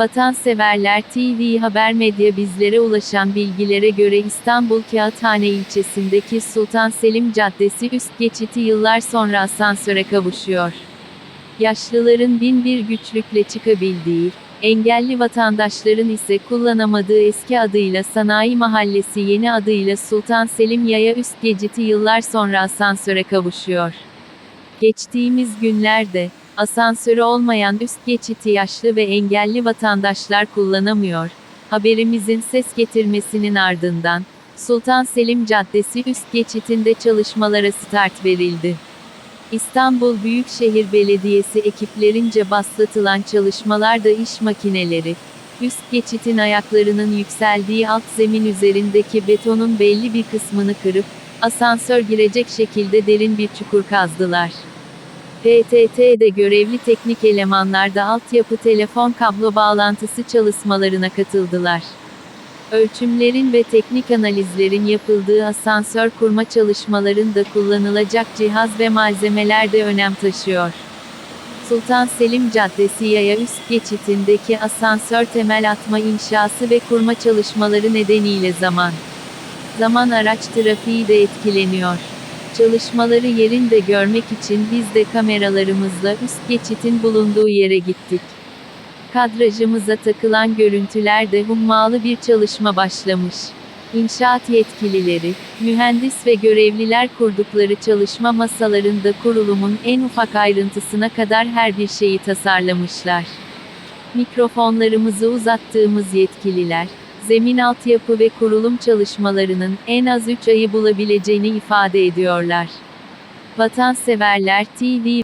Vatanseverler TV Haber Medya bizlere ulaşan bilgilere göre İstanbul Kağıthane ilçesindeki Sultan Selim Caddesi üst geçiti yıllar sonra asansöre kavuşuyor. Yaşlıların bin bir güçlükle çıkabildiği, engelli vatandaşların ise kullanamadığı eski adıyla Sanayi Mahallesi yeni adıyla Sultan Selim Yaya üst geçiti yıllar sonra asansöre kavuşuyor. Geçtiğimiz günlerde, asansörü olmayan üst geçiti yaşlı ve engelli vatandaşlar kullanamıyor. Haberimizin ses getirmesinin ardından, Sultan Selim Caddesi üst geçitinde çalışmalara start verildi. İstanbul Büyükşehir Belediyesi ekiplerince başlatılan çalışmalarda iş makineleri, üst geçitin ayaklarının yükseldiği alt zemin üzerindeki betonun belli bir kısmını kırıp, asansör girecek şekilde derin bir çukur kazdılar. PTT'de görevli teknik elemanlar da altyapı telefon kablo bağlantısı çalışmalarına katıldılar. Ölçümlerin ve teknik analizlerin yapıldığı asansör kurma çalışmalarında kullanılacak cihaz ve malzemeler de önem taşıyor. Sultan Selim Caddesi Yaya üst geçitindeki asansör temel atma inşası ve kurma çalışmaları nedeniyle zaman zaman araç trafiği de etkileniyor. Çalışmaları yerinde görmek için biz de kameralarımızla üst geçitin bulunduğu yere gittik. Kadrajımıza takılan görüntülerde hummalı bir çalışma başlamış. İnşaat yetkilileri, mühendis ve görevliler kurdukları çalışma masalarında kurulumun en ufak ayrıntısına kadar her bir şeyi tasarlamışlar. Mikrofonlarımızı uzattığımız yetkililer, zemin altyapı ve kurulum çalışmalarının en az 3 ayı bulabileceğini ifade ediyorlar. Vatanseverler TV